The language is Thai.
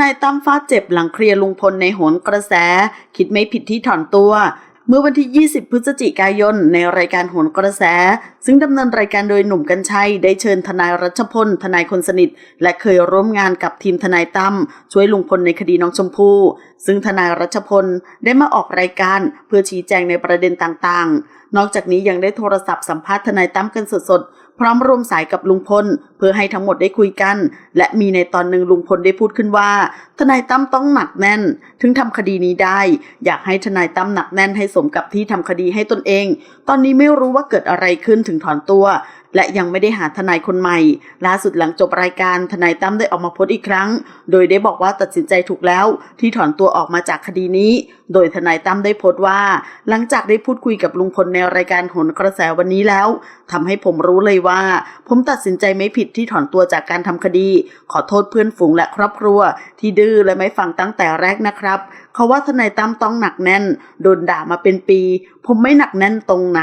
นายตั้มฟาดเจ็บหลังเคลียร์ลุงพลในโหนกระแส คิดไม่ผิดที่ถอนตัว เมื่อวันที่ 20 พฤศจิกายน ในรายการโหนกระแส ซึ่งดำเนินรายการโดยหนุ่มกัญชัย ได้เชิญทนายรัชพล ทนายคนสนิท และเคยร่วมงานกับทีมทนายตั้มช่วยลุงพลในคดีน้องชมพู่ ซึ่งทนายรัชพลได้มาออกรายการเพื่อชี้แจงในประเด็นต่างๆ นอกจากนี้ยังได้โทรศัพท์สัมภาษณ์ทนายตั้มกันสดๆ ร้อมรวมสายกับลุงพล เพื่อให้ทั้งหมดได้คุยกัน และมีในตอนหนึ่งลุงพลได้พูดขึ้นว่า ทนายตั้มต้องหนักแน่น ถึงทำคดีนี้ได้ อยากให้ทนายตั้มหนักแน่นให้สมกับที่ทำคดีให้ตนเอง ตอนนี้ไม่รู้ว่าเกิดอะไรขึ้นถึงถอนตัว และยังไม่ได้หาทนายคนใหม่ล่าสุดหลังจบรายการทนายตั้มได้ออกมาโพสต์อีกครั้ง โดยได้บอกว่าตัดสินใจถูกแล้วที่ถอนตัวออกมาจากคดีนี้ โดยทนายตั้มได้โพสต์ว่า หลังจากได้พูดคุยกับลุงพลในรายการโหนกระแสวันนี้แล้วทำให้ผมรู้เลยว่า ผมตัดสินใจไม่ผิดที่ถอนตัวจากการทำคดี ขอโทษเพื่อนฝูงและครอบครัว ที่ดื้อและไม่ฟังตั้งแต่แรกนะครับเขาว่าทนายตั้มต้องหนักแน่นโดนด่ามาเป็นปี ผมไม่หนักแน่นตรงไหน